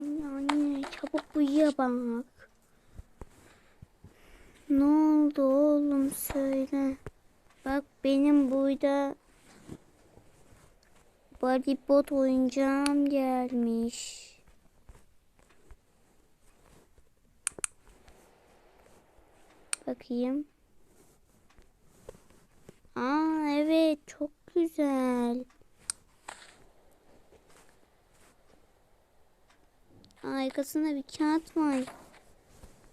Anne çabuk uyuya bak. Ne oldu oğlum söyle. Bak benim burada Bodybot oyuncağım gelmiş. Bakayım. Aa evet çok güzel. Arkasında bir kağıt var.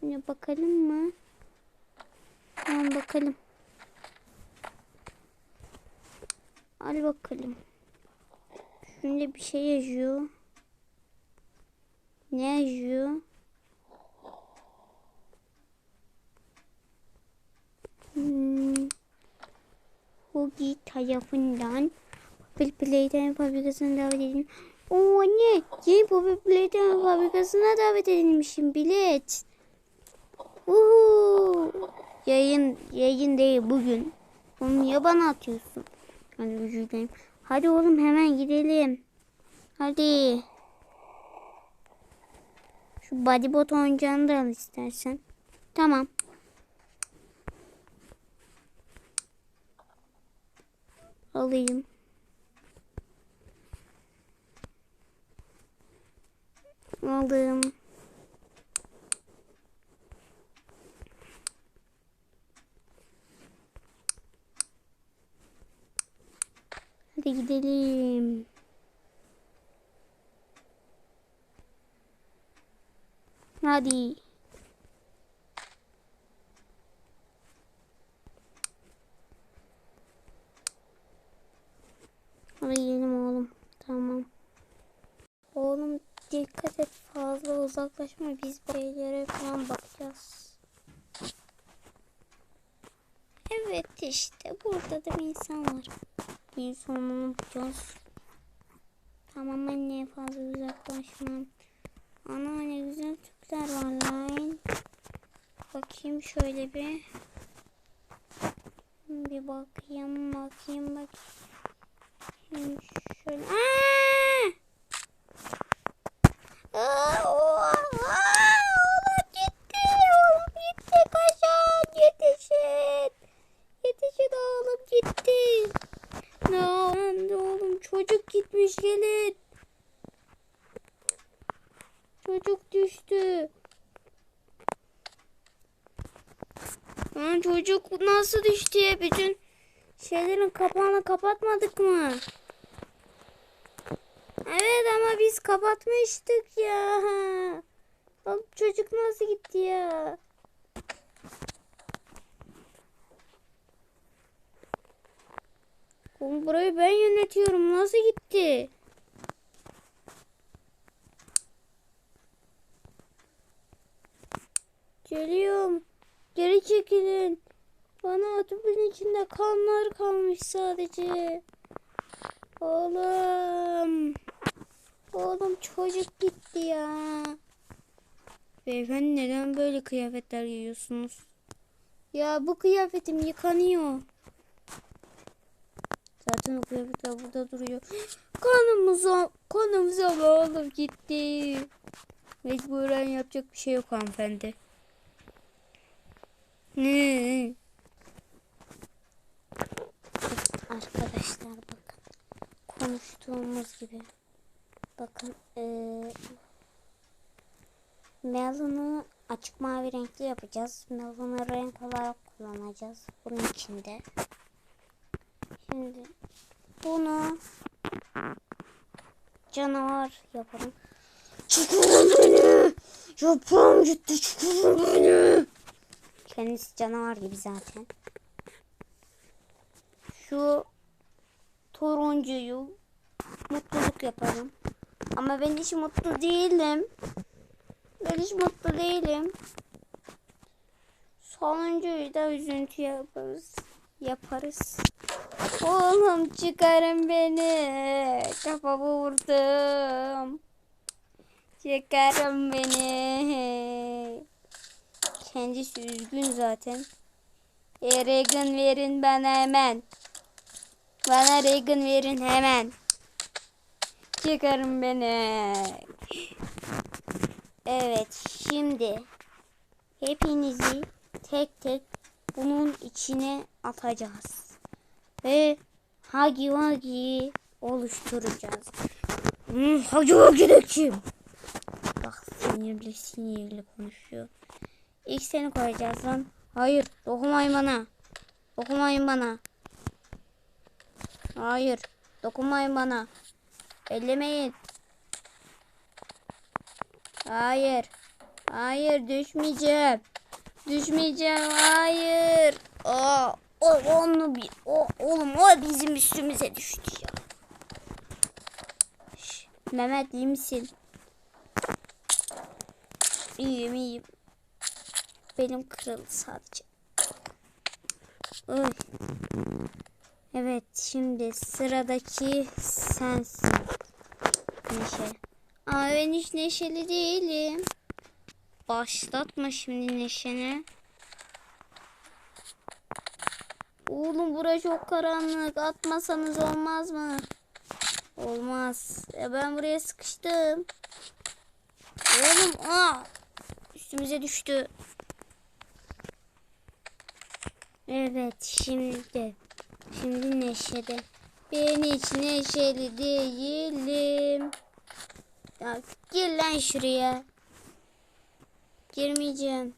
Yine bakalım mı? Tamam bakalım. Al bakalım. Şunda bir şey yazıyor. Ne yazıyor? Hmm. Hugi tarafından Popül Playtime fabrikasına davet edildim. Oo anne, yeni Popül Playtime fabrikasına davet edilmişim. Bilet. Uhu. Yayın, yayın değil bugün. Onu niye bana atıyorsun? Özür dilerim. Hadi oğlum hemen gidelim. Hadi. Şu bodybot oyuncağını da al istersen. Tamam. Alayım. Hadi gidelim. Hadi. Hadi gidelim oğlum. Tamam. Oğlum dikkat et fazla uzaklaşma. Biz şeylere falan bakacağız. Evet işte burada da bir insan var. Bir sonunu bulacağız. Tamam anne fazla uzaklaşmam. Ana ne güzel tüpler var lan. Bakayım şöyle bir. Bir bakayım bakayım bakayım. Şöyle. Aa! Aa, oha! Oğlum gitti. Oğlum gitti. Kaçın. Yetişin. Yetişin oğlum gitti. Ne oldu oğlum? Çocuk gitmiş gelin. Çocuk düştü. Lan çocuk nasıl düştü ya? Bütün şeylerin kapağını kapatmadık mı? Evet ama biz kapatmıştık ya. Lan çocuk nasıl gitti ya? Oğlum burayı ben yönetiyorum. Nasıl gitti? Geliyorum. Geri çekilin. Bana otobüsün içinde kanlar kalmış sadece. Oğlum. Oğlum çocuk gitti ya. Beyefendi neden böyle kıyafetler giyiyorsunuz? Ya bu kıyafetim yıkanıyor. O kıyafetler burada duruyor. Kanımıza, kanımıza oğlum gitti. Mecburen yapacak bir şey yok hanımefendi. Ne? Arkadaşlar bakın. Konuştuğumuz gibi. Bakın. Ee, melonu açık mavi renkli yapacağız. Melonu renk olarak kullanacağız. Bunun içinde. Şimdi bunu canavar yapalım. Çıkarın beni. Yapım gitti çıkarın beni. Kendisi canavar gibi zaten. Şu turuncuyu mutluluk yapalım. Ama ben hiç mutlu değilim. Ben hiç mutlu değilim. Sonuncuyu da üzüntü yaparız. Yaparız. Oğlum çıkarın beni. Kafamı vurdum. Çıkarın beni. Kendisi üzgün zaten. E, Reagan verin bana hemen. Bana Reagan verin hemen. Çıkarın beni. Evet şimdi hepinizi tek tek bunun içine atacağız. Ve Hagi Wagi'yi oluşturacağız. Hmm, Hagi Wagi kim? Bak sinirli sinirli konuşuyor. İlk seni koyacağız lan. Hayır dokunmayın bana. Dokunmayın bana. Hayır dokunmayın bana. Ellemeyin. Hayır. Hayır düşmeyeceğim. Düşmeyeceğim. Hayır. Aa, o onu bir o oğlum o bizim üstümüze düştü ya. Şş, Mehmet iyi misin? İyiyim iyiyim. Benim kırıldı sadece. Oy. Evet şimdi sıradaki sensin. Neşe. Aa ben hiç neşeli değilim. Başlatma şimdi neşeni. Oğlum bura çok karanlık. Atmasanız olmaz mı? Olmaz. Ya ben buraya sıkıştım. Oğlum aa üstümüze düştü. Evet şimdi şimdi neşede. Ben hiç neşeli değilim. Ya gir lan şuraya. Girmeyeceğim.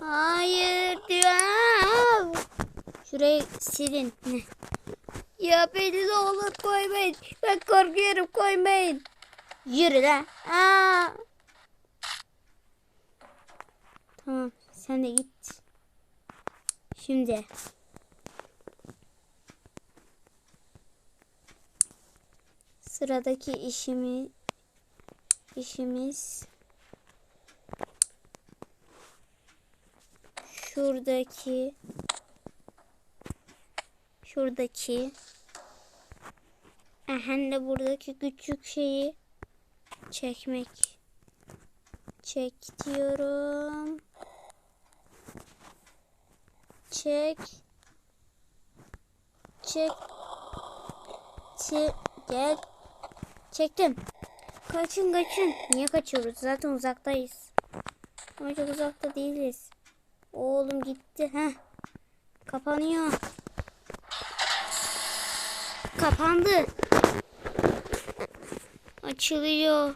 Hayır diyor. Şurayı silin. Ya beni de olur koymayın. Ben korkuyorum koymayın. Yürü lan. Aa. Tamam sen de git. Şimdi. Sıradaki işimi işimiz şuradaki şuradaki hem de buradaki küçük şeyi çekmek. Çek diyorum. Çek. Çek. Çek. Gel. Çektim. Kaçın kaçın. Niye kaçıyoruz? Zaten uzaktayız. Ama çok uzakta değiliz. Oğlum gitti. Heh. Kapanıyor. Kapandı. Açılıyor.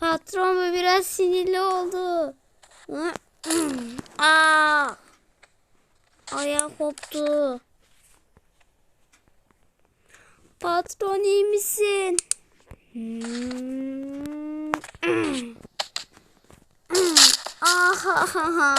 Patron bu biraz sinirli oldu. Aa! Ayağı koptu. Patron iyi misin? Ah ha ha ha.